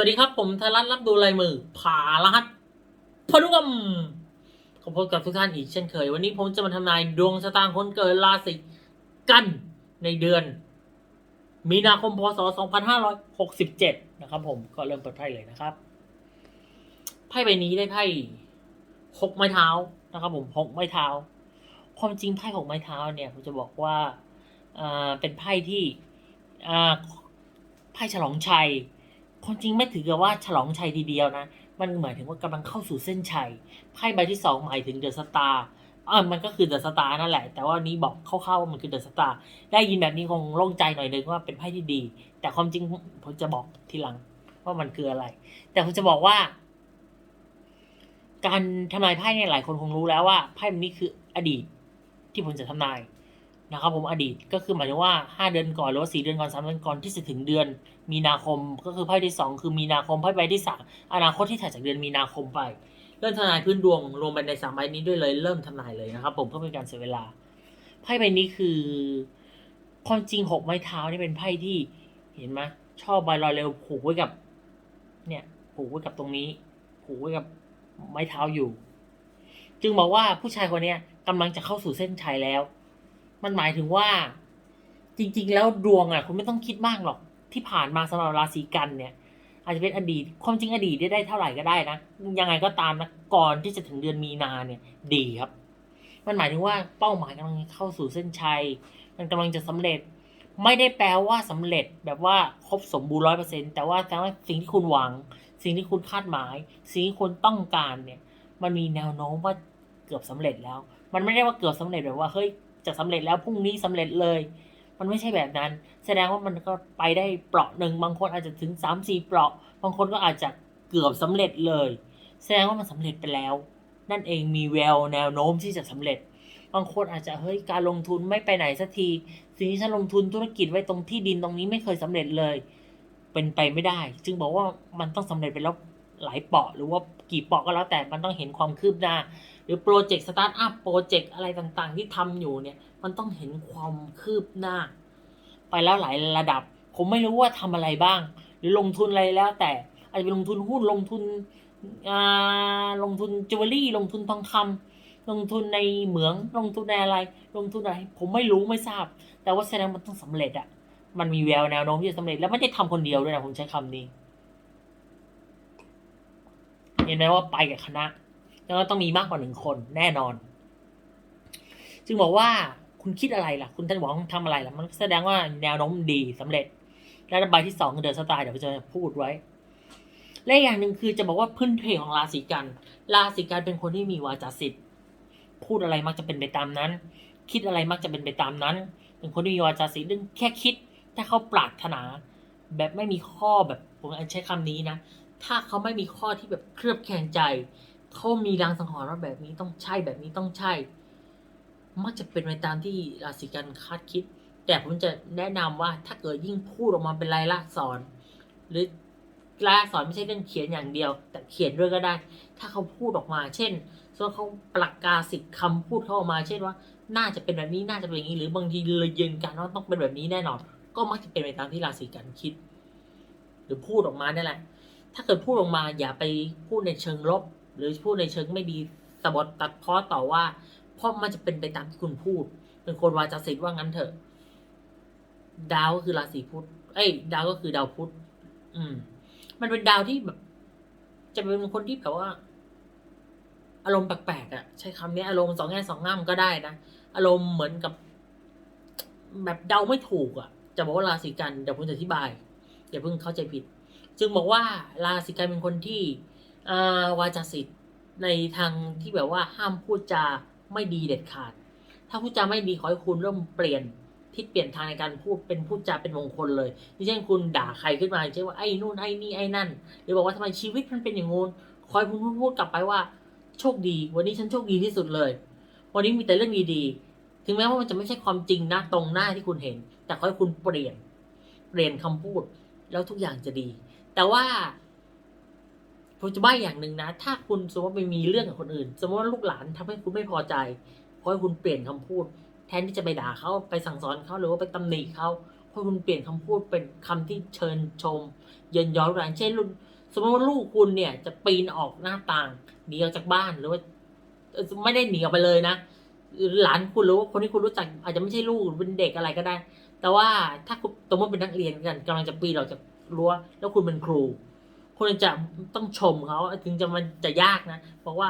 วัสดีครับผมธรัตรับดูลายมือผ่ารหัสพนุกรรมขอพบกับทุกท่านอีกเช่นเคย วันนี้ผมจะมาทำนายดวงชะตาคนเกิดราศีกันในเดือน มีนาคมพศ 2567 นะครับผมก็เริ่มเปิดไพ่เลยนะครับ ไพ่ใบนี้ได้ไพ่หกไม้เท้านะครับ ผมหกไม้เท้า ความจริงไพ่หกไม้เท้าเนี่ยผมจะบอกว่าอ่าเป็นไพ่ที่ไพ่ฉลองชัย ความจริงไม่ถือกับว่าฉลองชัยทีเดียวนะ มันหมายถึงว่ากำลังเข้าสู่เส้นชัย ไพ่ใบที่สองหมายถึงเดอะสตาร์อ่ามันก็คือเดอะสตาร์นั่นแหละ แต่ว่านี้บอกคร่าวๆว่ามันคือเดอะสตาร์ได้ยินแบบนี้คงโล่งใจหน่อยนึงว่าเป็นไพ่ที่ดี แต่ความจริงผมจะบอกทีหลังว่ามันคืออะไร แต่ผมจะบอกว่า การทำนายไพ่เนี่ยหลายคนคงรู้แล้วว่าไพ่ใบนี้คืออดีตที่ผมจะทำนาย นะครับผมอดีตก็คือหมายถึงว่าห้าเดือนก่อนหรือว่าสี่เดือนก่อนสามเดือนก่อนที่จะถึงเดือน มีนาคมก็คือไพ่ที่สองคือมีนาคมไพ่ใบที่สามอนาคตที่ถัดจากเดือนมีนาคมไป เริ่มทำนายพื้นดวงรวมไปในสามใบนี้ด้วยเลยเริ่มทำนายเลยนะครับ ผมเพื่อเป็นการเสียเวลาไพ่ใบนี้คือความจริงหกไม้เท้านี่เป็นไพ่ที่เห็นไหมชอบใบลอยเร็วผูกไว้กับ เนี่ย ผูกไว้กับตรงนี้ ผูกไว้กับไม้เท้าอยู่ จึงบอกว่าผู้ชายคนนี้กำลังจะเข้าสู่เส้นชัยแล้ว มันหมายถึงว่า จริง ๆ แล้วดวงอะ คุณไม่ต้องคิดมากหรอกที่ผ่านมาสำหรับราศีกันเนี่ย อาจจะเป็นอดีตความจริงอดีตได้ได้เท่าไหร่ก็ได้นะยังไงก็ตามนะก่อนที่จะถึงเดือนมีนาเนี่ย ดีครับ มันหมายถึงว่าเป้าหมายกำลังเข้าสู่เส้นชัย มันกำลังจะสำเร็จ ไม่ได้แปลว่าสำเร็จแบบว่าครบสมบูรณ์ร้อยเปอร์เซ็นต์แต่ว่าแปลว่าสิ่งที่คุณหวัง สิ่งที่คุณคาดหมาย สิ่งที่คุณต้องการเนี่ย มันมีแนวโน้มว่าเกือบสำเร็จแล้ว มันไม่ได้ว่าเกือบสำเร็จแบบว่าเฮ้ย จะสำเร็จแล้วพรุ่งนี้สำเร็จเลย มันไม่ใช่แบบนั้น แสดงว่ามันก็ไปได้เปราะหนึ่งบางคนอาจจะถึงสามสี่เปราะ บางคนก็อาจจะเกือบสำเร็จเลย แสดงว่ามันสำเร็จไปแล้ว นั่นเองมีแววแนวโน้มที่จะสำเร็จ บางคนอาจจะเฮ้ยการลงทุนไม่ไปไหนสักที สิ่งที่ฉันลงทุนธุรกิจไว้ตรงที่ดินตรงนี้ไม่เคยสำเร็จเลย เป็นไปไม่ได้ จึงบอกว่ามันต้องสำเร็จไปแล้วหลายเปาะหรือว่า กี่เปาะก็แล้วแต่มันต้องเห็นความคืบหน้า หรือโปรเจกต์สตาร์ทอัพโปรเจกต์อะไรต่างๆ ที่ทำอยู่เนี่ยมันต้องเห็นความคืบหน้า ไปแล้วหลายระดับ ผมไม่รู้ว่าทำอะไรบ้าง หรือลงทุนอะไรแล้วแต่อาจจะเป็นลงทุนหุ้นลงทุนอ่าลงทุนจิวเวลรี่ลงทุนทองคำลงทุนในเหมืองลงทุนในอะไร ลงทุนอะไร ผมไม่รู้ไม่ทราบ แต่ว่าแสดงมันต้องสำเร็จอะมันมีแววแนวโน้มที่จะสำเร็จแล้วไม่ได้ทำคนเดียวด้วยนะผมใช้คำนี้ เห็นไหมว่าไปกับคณะ แล้วก็ต้องมีมากกว่าหนึ่งคนแน่นอน จึงบอกว่าคุณคิดอะไรล่ะ คุณท่านหวังทำอะไรล่ะ มันแสดงว่าแนวโน้มดีสำเร็จ และใบที่สองเดินสไตล์เดี๋ยวจะพูดไว้ และอย่างหนึ่งคือจะบอกว่าพื้นเพของราศีกัน ราศีกันเป็นคนที่มีวาจาศิษย์พูดอะไรมักจะเป็นไปตามนั้น คิดอะไรมักจะเป็นไปตามนั้น เป็นคนที่มีวาจาศิษย์เรื่องแค่คิด ถ้าเขาปรารถนา แบบไม่มีข้อแบบผมใช้คำนี้นะ ถ้าเขาไม่มีข้อที่แบบเคลือบแคลงใจ เขามีรางสังหรณ์ว่าแบบนี้ต้องใช่แบบนี้ต้องใช่ มักจะเป็นไปตามที่ราศีกันคาดคิด แต่ผมจะแนะนำว่าถ้าเกิดยิ่งพูดออกมาเป็นลายลักษณ์อักษร หรือลายลักษณ์อักษรไม่ใช่เรื่องเขียนอย่างเดียว แต่เขียนด้วยก็ได้ ถ้าเขาพูดออกมา เช่นส่วนเขาประกาศสิทธิ์คำพูดเขาออกมา เช่นว่า น่าจะเป็นแบบนี้น่าจะเป็นอย่างนี้ หรือบางทีเลยยืนกันว่าต้องเป็นแบบนี้แน่นอน ก็มักจะเป็นไปตามที่ราศีกันคิด หรือพูดออกมานี่แหละ ถ้าเกิดพูดออกมาอย่าไปพูดในเชิงลบ หรือพูดในเชิงไม่ดีสะบดตัดพ้อต่อว่าเพราะมันจะเป็นไปตามที่คุณพูด เป็นคนวาจาศิษย์ว่างั้นเถอะ ดาวก็คือราศีพุธเอ้ย ดาวก็คือดาวพุธอืม มันเป็นดาวที่แบบ จะเป็นคนที่แบบว่า อารมณ์แปลกๆอะ ใช้คำนี้อารมณ์สองแง่สองง่ามก็ได้นะอารมณ์เหมือนกับ แบบเดาไม่ถูกอะ จะบอกว่าราศีกันเดี๋ยวผมจะอธิบายอย่าเพิ่งเข้าใจผิด จึงบอกว่าราศีกันเป็นคนที่วาจาศิษย์ในทางที่แบบว่าห้ามพูดจาไม่ดีเด็ดขาด ถ้าพูดจาไม่ดีขอให้คุณเริ่มเปลี่ยนทิศเปลี่ยนทางในการพูดเป็นพูดจาเป็นมงคลเลยที่เช่นคุณด่าใครขึ้นมาเช่นว่าไอ้นู่นไอ้นี่ไอ้นั่น หรือบอกว่าทำไมชีวิตมันเป็นอย่างงู้นคอยพูดพูดกลับไปว่าโชคดี วันนี้ฉันโชคดีที่สุดเลย วันนี้มีแต่เรื่องดีๆ ถึงแม้ว่ามันจะไม่ใช่ความจริงนะตรงหน้าที่คุณเห็น แต่ขอให้คุณเปลี่ยน เปลี่ยนคำพูด แล้วทุกอย่างจะดี แต่ว่าผมจะบ้าอย่างหนึ่งนะ ถ้าคุณสมมติว่าไปมีเรื่องกับคนอื่น สมมติว่าลูกหลานทำให้คุณไม่พอใจขอให้คุณเปลี่ยนคำพูด แทนที่จะไปด่าเขาไปสั่งสอนเขาหรือว่าไปตำหนิเขาขอราะคุณเปลี่ยนคำพูดเป็นคำที่เชิญชม เยินยอลูกหลานเช่นลูกสมมติว่าลูกคุณเนี่ย จะปีนออกหน้าต่างหนีออกจากบ้านหรือว่าไม่ได้หนีออกไปเลยนะหลานคุณหรือว่าคนที่คุณรู้จัก อาจจะไม่ใช่ลูกหรือเป็นเด็กอะไรก็ได้ แต่ว่าถ้าคุณสมมติเป็นนักเรียนกันกำลังจะปีนออกจาก รั้วแล้วคุณเป็นครู คุณจะต้องชมเขาถึงจะมันจะยากนะบอกว่า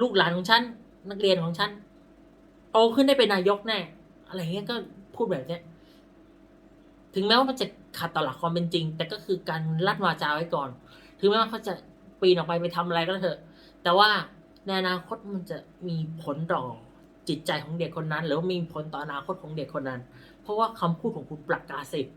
ลูกหลานของฉันนักเรียนของฉันโตขึ้นได้เป็นนายกแน่อะไรเงี้ยก็พูดแบบเนี้ยถึงแม้ว่ามันจะขัดต่อหลักความเป็นจริง แต่ก็คือการลั่นวาจาไว้ก่อน ถึงแม้ว่าเขาจะปีนออกไปไปทำอะไรก็เถอะ แต่ว่าในอนาคตมันจะมีผลต่อจิตใจของเด็กคนนั้น หรือว่ามีผลต่ออนาคตของเด็กคนนั้น เพราะว่าคำพูดของคุณประกาศสิทธิ์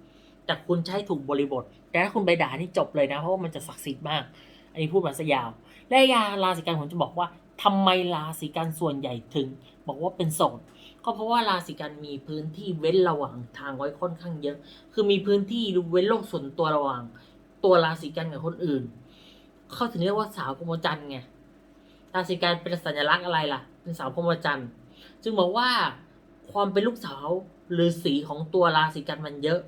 แต่คุณใช้ถูกบริบท แต่ถ้าคุณไปด่านี่จบเลยนะ เพราะว่ามันจะศักดิ์สิทธิ์มาก อันนี้พูดมาซะยาว และยาราศีกันผมจะบอกว่าทำไมราศีกันส่วนใหญ่ถึง บอกว่าเป็นโสดก็เพราะว่าราศีกันมีพื้นที่เว้นระหว่างทางไว้ค่อนข้างเยอะ คือมีพื้นที่เว้นโลกส่วนตัวระหว่าง ตัวราศีกันกับคนอื่น เขาถึงเรียกว่าสาวพรหมจันทร์ไง ราศีกันเป็นสัญลักษณ์อะไรล่ะ เป็นสาวพรหมจันทร์จึงบอกว่าความเป็นลูกสาวหรือสีของตัวราศีกันมันเยอะ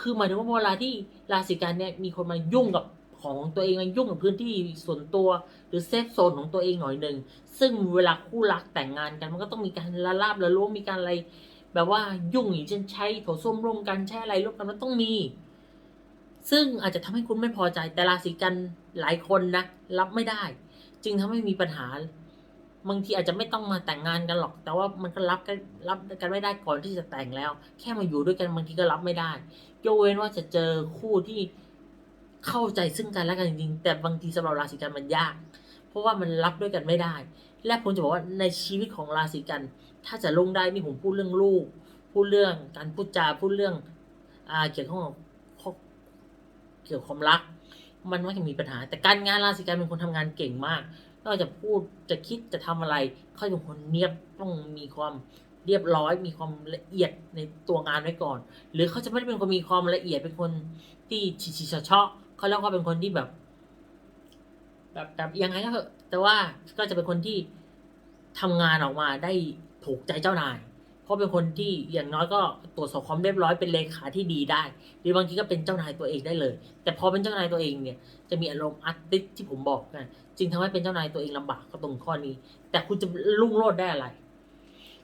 คือหมายถึงว่าเวลาที่ราศีกันเนี่ยมีคนมายุ่งกับของตัวเองมายุ่งกับพื้นที่ส่วนตัว หรือเซฟโซนของตัวเองหน่อยหนึ่งซึ่งเวลาคู่รักแต่งงานกันมันก็ต้องมีการละลาบละล้วงมีการอะไร แบบว่ายุ่งอย่างเช่นใช้โถส้วมร่วมกันใช้อะไรร่วมกันมันต้องมี ซึ่งอาจจะทำให้คุณไม่พอใจแต่ราศีกันหลายคนนะรับไม่ได้ จึงทำให้มีปัญหา บางทีอาจจะไม่ต้องมาแต่งงานกันหรอก แต่ว่ามันก็รับกันรับกันไม่ได้ก่อนที่จะแต่งแล้ว แค่มาอยู่ด้วยกันบางทีก็รับไม่ได้ยกเว้นว่าจะเจอคู่ที่เข้าใจซึ่งกันและกันจริงๆแต่บางทีสำหรับราศีกันมันยาก เพราะว่ามันรับด้วยกันไม่ได้ และผมจะบอกว่าในชีวิตของราศีกัน ถ้าจะลงได้นี่ผมพูดเรื่องลูกพูดเรื่องการพูดจาพูดเรื่องอ่าเกี่ยวข้องกับเกี่ยวกับความรัก มันไม่จะมีปัญหา แต่การงานราศีกันเป็นคนทำงานเก่งมาก ไม่ว่าจะพูดจะคิดจะทำอะไรเขาเป็นคนเนียบต้องมีความเรียบร้อยมีความละเอียดในตัวงานไว้ก่อน หรือเขาจะไม่ได้เป็นคนมีความละเอียดเป็นคนที่ชิชิชะชะเขาเรียกว่าเป็นคนที่แบบ แบบแบบยังไงก็เถอะแต่ว่าก็จะเป็นคนที่ทำงานออกมาได้ถูกใจเจ้านาย ราะเป็นคนที่อย่างน้อยก็ตรวจสอบความเรียบร้อยเป็นเลขาที่ดีได้ หรือบางทีก็เป็นเจ้านายตัวเองได้เลย แต่พอเป็นเจ้านายตัวเองเนี่ยจะมีอารมณ์อาร์ติสที่ผมบอกนะจึงทำให้เป็นเจ้านายตัวเองลำบากก็ตรงข้อนี้ แต่คุณจะรุ่งโรจน์ได้อะไร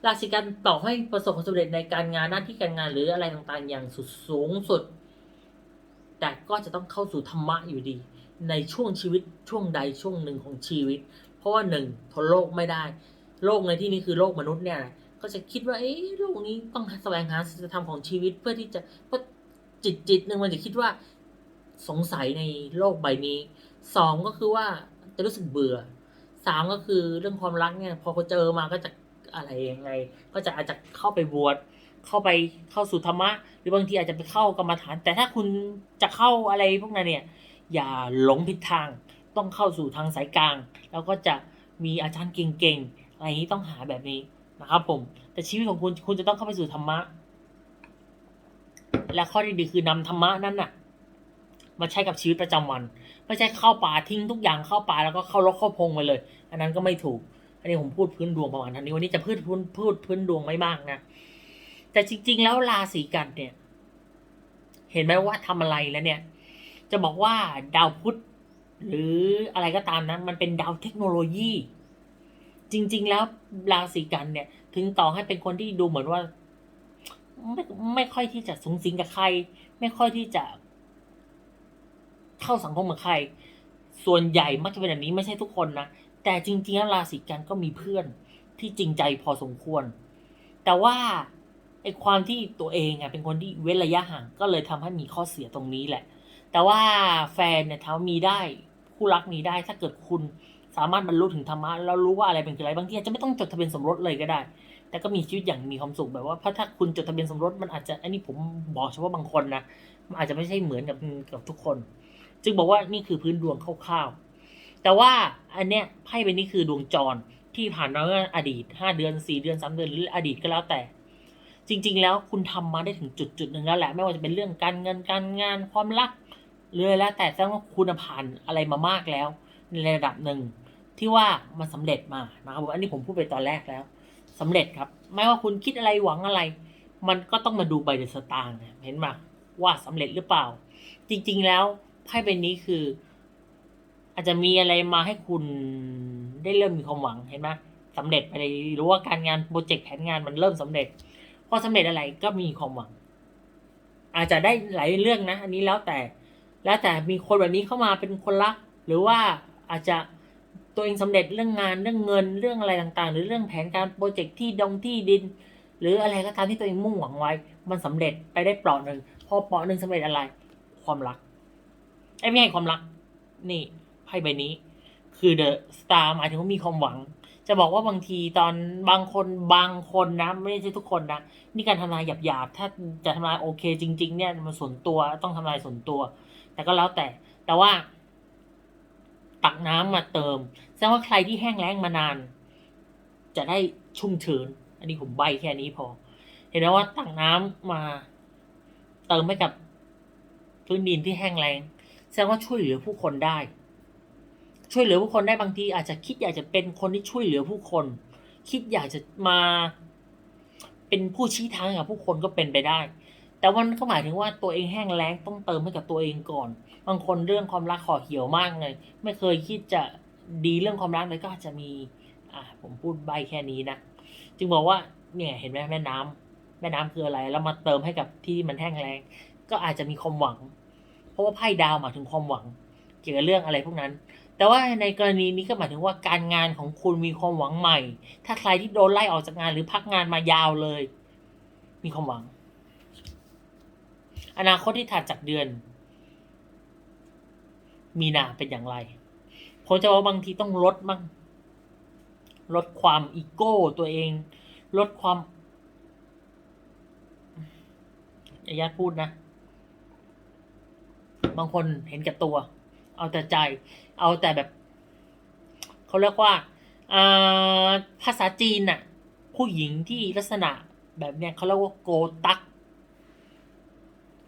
ราศีกันต่อให้ประสบความสำเร็จในการงานหน้าที่การงานหรืออะไรต่างๆ อย่างสุดสูงสุด แต่ก็จะต้องเข้าสู่ธรรมะอยู่ดี ในช่วงชีวิตช่วงใดช่วงหนึ่งของชีวิต เพราะว่าหนึ่งทนโลกไม่ได้ โลกในที่นี้คือโลกมนุษย์เนี่ย ก็จะคิดว่าเอ๊ะโลกนี้ต้องแสวงหาศีลธรรมของชีวิตเพื่อที่จะเพราะจิตจิตหนึ่งมันจะคิดว่าสงสัยในโลกใบนี้สองก็คือว่าจะรู้สึกเบื่อสามก็คือเรื่องความรักเนี่ย พอเขาเจอมาก็จะอะไรยังไง ก็จะอาจจะเข้าไปบวชเข้าไปเข้าสู่ธรรมะ หรือบางทีอาจจะไปเข้ากรรมฐาน แต่ถ้าคุณจะเข้าอะไรพวกนั้นเนี่ย อย่าหลงผิดทาง ต้องเข้าสู่ทางสายกลาง แล้วก็จะมีอาจารย์เก่งๆอะไรนี้ต้องหาแบบนี้ นะครับผม แต่ชีวิตของคุณคุณจะต้องเข้าไปสู่ธรรมะ และข้อที่ดีคือนำธรรมะนั้นน่ะมาใช้กับชีวิตประจำวัน ไม่ใช่เข้าป่าทิ้งทุกอย่างเข้าป่าแล้วก็เข้ารกเข้าพงไปเลย อันนั้นก็ไม่ถูก อันนี้ผมพูดพื้นดวงประมาณเท่านี้วันนี้จะพูดพื้นพูดพื้นดวงไม่มากนะ แต่จริง ๆ แล้วราศีกันเนี่ย เห็นไหมว่าทำอะไรแล้วเนี่ย จะบอกว่าดาวพุธหรืออะไรก็ตามนะมันเป็นดาวเทคโนโลยี จริง ๆ แล้วราศีกันเนี่ย ถึงต่อให้เป็นคนที่ดูเหมือนว่า ไม่ไม่ค่อยที่จะสูงสิงกับใคร ไม่ค่อยที่จะ เข้าสังคมกับใคร ส่วนใหญ่มักจะเป็นแบบนี้ไม่ใช่ทุกคนนะแต่จริง ๆ แล้วราศีกันก็มีเพื่อนที่จริงใจพอสมควร แต่ว่าไอ้ความที่ตัวเองอะเป็นคนที่เว้นระยะห่างก็เลยทำให้มีข้อเสียตรงนี้แหละ แต่ว่าแฟนเนี่ยเขามีได้คู่รักมีได้ถ้าเกิดคุณ สามารถบรรลุถึงธรรมะแล้วรู้ว่าอะไรเป็นอะไรบางทีอาจจะไม่ต้องจดทะเบียนสมรสเลยก็ได้ แต่ก็มีชีวิตอย่างมีความสุขแบบว่าเพราะถ้าคุณจดทะเบียนสมรสมันอาจจะอันนี้ผมบอกเฉพาะบางคนนะมันอาจจะไม่ใช่เหมือนกับกับทุกคน จึงบอกว่านี่คือพื้นดวงคร่าวๆแต่ว่าอันเนี้ยไพ่ใบนี้คือดวงจรที่ผ่านมาเมื่ออดีตห้าเดือนสี่เดือนสามเดือนหรืออดีตก็แล้วแต่ จริง ๆ แล้วคุณทำมาได้ถึงจุดจุดหนึ่งแล้วแหละไม่ว่าจะเป็นเรื่องการเงินการงานความรักหรืออะไรแล้วแต่แสดงว่าคุณผ่านอะไรมามากแล้ว ในระดับหนึ่ง ที่ว่ามันสำเร็จมานะครับอันนี้ผมพูดไปตอนแรกแล้วสำเร็จครับ ไม่ว่าคุณคิดอะไรหวังอะไร มันก็ต้องมาดูใบเดอะสตางค์นะเห็นไหมว่าสำเร็จหรือเปล่า จริง ๆ แล้วไพ่ใบนี้คือ อาจจะมีอะไรมาให้คุณได้เริ่มมีความหวังเห็นไหมสำเร็จไปเลยหรือว่าการงานโปรเจกต์แผนงานมันเริ่มสำเร็จพอสำเร็จอะไรก็มีความหวัง อาจจะได้หลายเรื่องนะ อันนี้แล้วแต่ แล้วแต่มีคนแบบนี้เข้ามาเป็นคนรัก หรือว่าอาจจะ ตัวเองสำเร็จเรื่องงานเรื่องเงินเรื่องอะไรต่างๆ หรือเรื่องแผนการโปรเจกต์ที่ดงที่ดิน หรืออะไรก็ตามที่ตัวเองมุ่งหวังไว้ มันสำเร็จไปได้เปลาะหนึ่งพอเปลาะหนึ่งสำเร็จอะไร ความรักไอ้ไม่ใช่ความรัก นี่ไพ่ใบนี้ คือเดอะสตาร์หมายถึงว่ามีความหวัง จะบอกว่าบางทีตอนบางคนบางคนนะ ไม่ใช่ทุกคนนะนี่การทำนายหยาบๆถ้าจะทำนายโอเค จริง ๆ เนี่ยมันส่วนตัวต้องทำนายส่วนตัว แต่ก็แล้วแต่แต่ว่า ตักน้ำมาเติม แสดงว่าใครที่แห้งแล้งมานาน จะได้ชุ่มชื้น อันนี้ผมใบแค่นี้พอ เห็นไหมว่าตักน้ำมาเติมให้กับพื้นดินที่แห้งแล้ง แสดงว่าช่วยเหลือผู้คนได้ ช่วยเหลือผู้คนได้บางที อาจจะคิดอยากจะเป็นคนที่ช่วยเหลือผู้คน คิดอยากจะมา เป็นผู้ชี้ทางกับผู้คนก็เป็นไปได้ แต่วันก็หมายถึงว่าตัวเองแห้งแล้งต้องเติมให้กับตัวเองก่อน บางคนเรื่องความรักขอเหี่ยวมากเลย ไม่เคยคิดจะดีเรื่องความรักเลยก็อาจจะมี อ่าผมพูดใบแค่นี้นะ จึงบอกว่าเนี่ยเห็นไหมแม่น้ำแม่น้ำคืออะไร แล้วมาเติมให้กับที่มันแห้งแล้งก็อาจจะมีความหวัง เพราะว่าไพ่ดาวหมายถึงความหวัง เกี่ยวกับเรื่องอะไรพวกนั้น แต่ว่าในกรณีนี้ก็หมายถึงว่าการงานของคุณมีความหวังใหม่ ถ้าใครที่โดนไล่ออกจากงานหรือพักงานมายาวเลย มีความหวัง อนาคตที่ถัดจากเดือน มีนาเป็นอย่างไรผมจะว่าบางทีต้องลดบ้างลดความอีโก้ตัวเอง ลดความอย่าญาพูดนะ บางคนเห็นแก่ตัว เอาแต่ใจ เอาแต่แบบ เขาเรียกว่าอ่าภาษาจีนน่ะ ผู้หญิงที่ลักษณะแบบเนี้ยเขาเรียกว่าโกตัก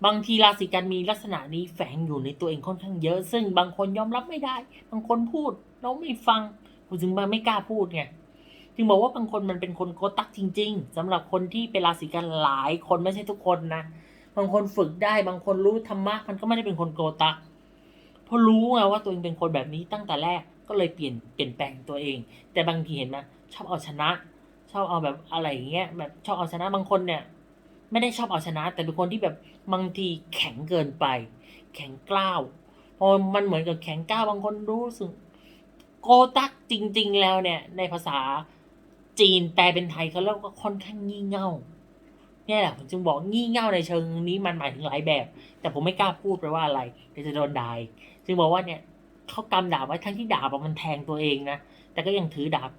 บางทีราศีกันมีลักษณะนี้แฝงอยู่ในตัวเองค่อนข้างเยอะ ซึ่งบางคนยอมรับไม่ได้ บางคนพูดเราไม่ฟังผมถึงมาไม่กล้าพูดไงจึงบอกว่าบางคนมันเป็นคนโกตักจริง ๆสำหรับคนที่เป็นราศีกันหลายคนไม่ใช่ทุกคนนะบางคนฝึกได้บางคนรู้ธรรมะมันก็ไม่ได้เป็นคนโกตักเพราะรู้ไงว่าตัวเองเป็นคนแบบนี้ตั้งแต่แรกก็เลยเปลี่ยนเปลี่ยนแปลงตัวเอง แต่บางทีเห็นไหมชอบเอาชนะ ชอบเอาแบบอะไรอย่างเงี้ยแบบชอบเอาชนะบางคนเนี่ย ไม่ได้ชอบเอาชนะ แต่เป็นคนที่แบบบางทีแข็งเกินไป แข็งกล้าวพอมันเหมือนกับแข็งกล้าวบางคนรู้สึกโกตักจริง ๆ แล้วเนี่ย ในภาษาจีนแปลเป็นไทยเขาเรียกว่าค่อนข้างงี่เง่าเนี่ยแหละผมจึงบอกงี่เง่าในเชิงนี้มันหมายถึงหลายแบบ แต่ผมไม่กล้าพูดไปว่าอะไรเดี๋ยวจะโดนด่าจึงบอกว่าเนี่ยเขากำดาบไว้ทั้งที่ดาบอะมันแทงตัวเองนะแต่ก็ยังถือดาบ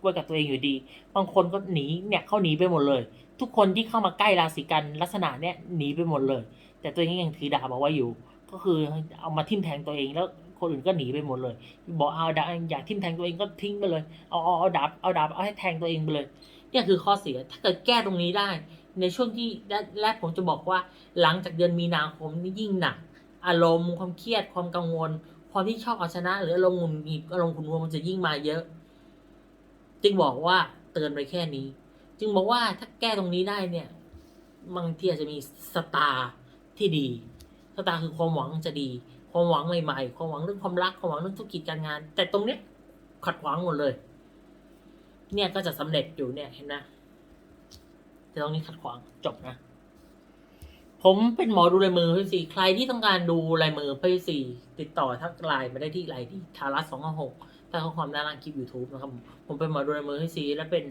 ไว้กับตัวเองอยู่ดี บางคนก็หนีเนี่ยเขาหนีไปหมดเลย ทุกคนที่เข้ามาใกล้ราศีกันลักษณะเนี่ยหนีไปหมดเลย แต่ตัวเองยังถือดาบเอาไว้อยู่ ก็คือเอามาทิ่มแทงตัวเองแล้วคนอื่นก็หนีไปหมดเลย บอกเอาดาบอยากทิ่มแทงตัวเองก็ทิ้งไปเลยเอาเอาเอาดาบเอาดาบเอาให้แทงตัวเองไปเลยเนี่ยคือข้อเสียถ้าเกิดแก้ตรงนี้ได้ ในช่วงที่แรกผมจะบอกว่า หลังจากเดือนมีนาคมนี่ยิ่งหนัก อารมณ์ความเครียดความกังวลความที่ชอบเอาชนะ หรืออารมณ์หงุดหงิดอารมณ์ขุ่นมัวมันจะยิ่งมาเยอะ จึงบอกว่าเตือนไปแค่นี้ จึงบอกว่าถ้าแก้ตรงนี้ได้เนี่ยบางทีอาจจะมีสตาร์ที่ดี สตาร์คือความหวังจะดี ความหวังใหม่ๆ ความหวังเรื่องความรัก ความหวังเรื่องธุรกิจการงาน แต่ตรงเนี้ยขัดขวางหมดเลย เนี่ยก็จะสำเร็จอยู่เนี่ยเห็นนะแต่ตรงนี้ขัดขวางจบนะ ผมเป็นหมอดูลายมือพี่สี่ใครที่ต้องการดูลายมือพี่สี่ติดต่อทักไลน์มาได้ที่ไลน์ที่ทารัสสองหกใต้ข้อความด้านล่างคลิป YouTube นะครับผมผมเป็นหมอดูลายมือพี่สี่และเป็น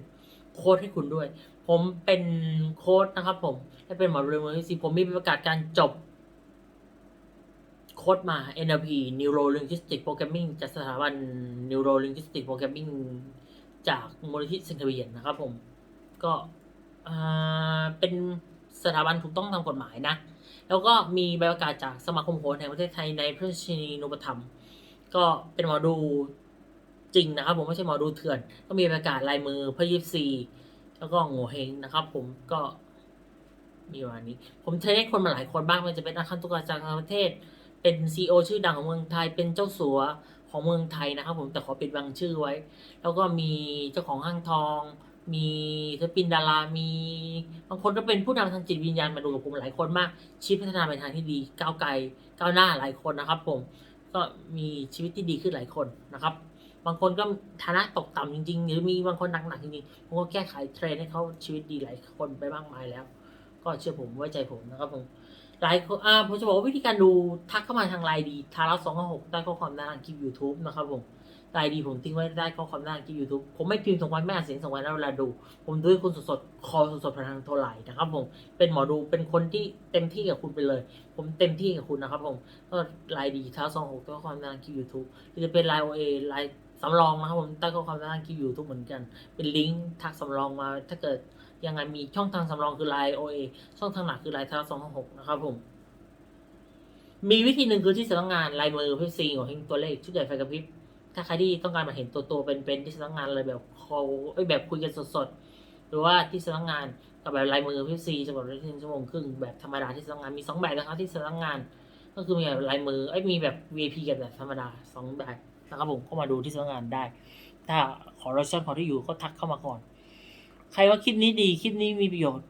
โค้ดให้คุณด้วย ผมเป็นโค้ดนะครับ ผมและเป็นหมอดูลายมือพี่สี่ผมมีประกาศการจบโค้ดมา NLP Neuro Linguistic Programming จากสถาบัน Neuro Linguistic Programming จากมูลนิธิเซนทเวียนนะครับผม ก็เป็นสถาบันถูกต้องตามกฎหมายนะ แล้วก็มีใบประกาศจากสมาคมโหราแห่งประเทศไทยในพระชินีนุปถัมก็เป็นหมอดู จริงนะครับ ผมไม่ใช่หมอดูเถื่อน ก็มีประกาศลายมือพระยิปซีแล้วก็โง่เฮงนะครับ ผมก็มีวันนี้ ผมเทรนคนมาหลายคนบ้างมันจะเป็นอาคันตุกาจากต่างประเทศ เป็นซีอชื่อดังของเมืองไทย เป็นเจ้าสัวของเมืองไทยนะครับ ผมแต่ขอปิดบังชื่อไว้ แล้วก็มีเจ้าของห้างทอง มีศิลปินดารามี บางคนก็เป็นผู้นำทางจิตวิญญาณมาดูกับผมหลายคนมากชีวิตพัฒนาไปทางที่ดีก้าวไกลก้าวหน้าหลายคนนะครับ ผมก็มีชีวิตที่ดีขึ้นหลายคนนะครับ บางคนก็ฐานะตกต่ำจริง ๆ หรือมีบางคนหนักๆจริงๆผมก็แก้ไขเทรนให้เขาชีวิตดีหลายคนไปมากมายแล้ว ก็เชื่อผมไว้ใจผมนะครับผมหลายคนอ่าผมจะบอกว่าวิธีการดูทักเข้ามาทางไลน์ดีทาราสองหกใต้ข้อความด้านล่างคลิป YouTube นะครับผมไลน์ดีผมทิ้งไว้ใต้ข้อความด้านล่างคลิป YouTube ผมไม่พิมพ์ส่งไว้ไม่อ่านเสียงส่งไว้แล้วเวลาดู ผมดูให้คุณสดๆคอสดๆผ่านทางโทรไลน์นะครับผมเป็นหมอดูเป็นคนที่เต็มที่กับคุณไปเลย ผมเต็มที่กับคุณนะครับผมก็ไลน์ดีทาราสองหกใต้ข้อความด้านล่างคลิป YouTube หรือจะเป็นไลน์โอเอไลน์ สำรองนะครับผมใต้ข้อความด้ท่างคลิป YouTube เหมือนกัน เป็นลิงก์ทักสำรองมา ถ้าเกิดยังไงมีช่องทางสำรองคือไลน์โอเอช่องทางหลักคือไลน์ทาราสองหกนะครับผม มีวิธีหนึ่งคือที่สำนักงานลายมือพี่ซีของเฮงตัวเลขชุดใหญ่ไฟกระพริบถ้าใครที่ต้องการมาเห็นตัวตัวเป็นๆที่สำนักงานเลยแบบคอเอ้แบบคุยกันสดๆหรือว่าที่สำนักงานกับแบบลายมือพี่ซีจะแบบได้ชั่วโมงครึ่งแบบธรรมดาที่สำนักงานมีสองแบบนะครับที่สำนักงาน ก็คือมีแบบลายมือเอ้มีแบบ VIP กับแบบธรรมดาสองแบบ นะครับผมก็มาดูที่สำนักงานได้ ถ้าขอรชั่นขอที่อยู่ก็ทักเข้ามาก่อน ใครว่าคลิปนี้ดีคลิปนี้มีประโยชน์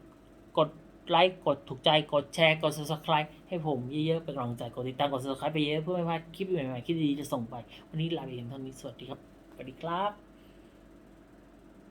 กดไลค์กดถูกใจกดแชร์กด subscribe ให้ผมเยอะๆเป็นกำลังใจกดติดตามกด subscribe ไปเยอะเพื่อไม่พลาดคลิปใหม่ๆคลิปดีๆจะส่งไป วันนี้ลาไปเพียงเท่านี้สวัสดีครับสวัสดีครับ